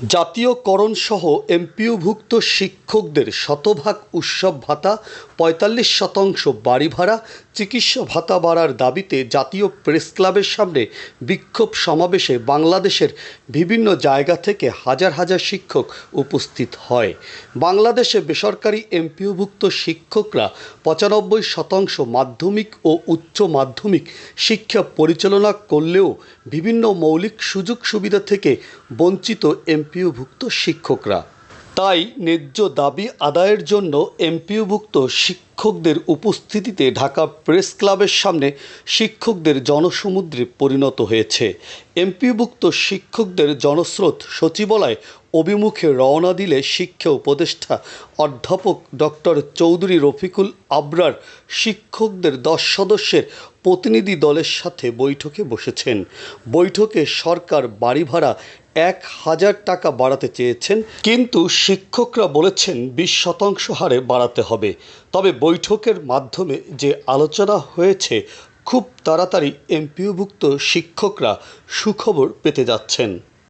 জাতীয়করণসহ এমপিওভুক্ত শিক্ষকদের শতভাগ উৎসব ভাতা, পঁয়তাল্লিশ শতাংশ বাড়ি ভাড়া, চিকিৎসা ভাতা বাড়ার দাবিতে জাতীয় প্রেসক্লাবের সামনে বিক্ষোভ সমাবেশে বাংলাদেশের বিভিন্ন জায়গা থেকে হাজার হাজার শিক্ষক উপস্থিত হয়। বাংলাদেশে বেসরকারি এমপিওভুক্ত শিক্ষকরা পঁচানব্বই শতাংশ মাধ্যমিক ও উচ্চ মাধ্যমিক শিক্ষা পরিচালনা করলেও বিভিন্ন মৌলিক সুযোগ সুবিধা থেকে বঞ্চিত এমপিওভুক্ত শিক্ষকরা। তাই ন্যায্য দাবি আদায়ের জন্য এমপিওভুক্ত শিক্ষকদের উপস্থিতিতে ঢাকা প্রেস ক্লাবের সামনে শিক্ষকদের জনসমুদ্রে পরিণত হয়েছে। এমপিভুক্ত শিক্ষকদের জনস্রোত সচিবালয় অভিমুখে রওনা দিলে শিক্ষা উপদেষ্টা অধ্যাপক ডক্টর চৌধুরী রফিকুল আবরার শিক্ষকদের দশ সদস্যের প্রতিনিধি দলের সাথে বৈঠকে বসেছেন। বৈঠকে সরকার বাড়ি ভাড়া এক হাজার টাকা বাড়াতে চেয়েছেন, কিন্তু শিক্ষকরা বলেছেন বিশ শতাংশ হারে বাড়াতে হবে। তবে বৈঠকের মাধ্যমে যে আলোচনা হয়েছে খুব তাড়াতাড়ি এমপিওভুক্ত শিক্ষকরা সুখবর পেতে যাচ্ছেন।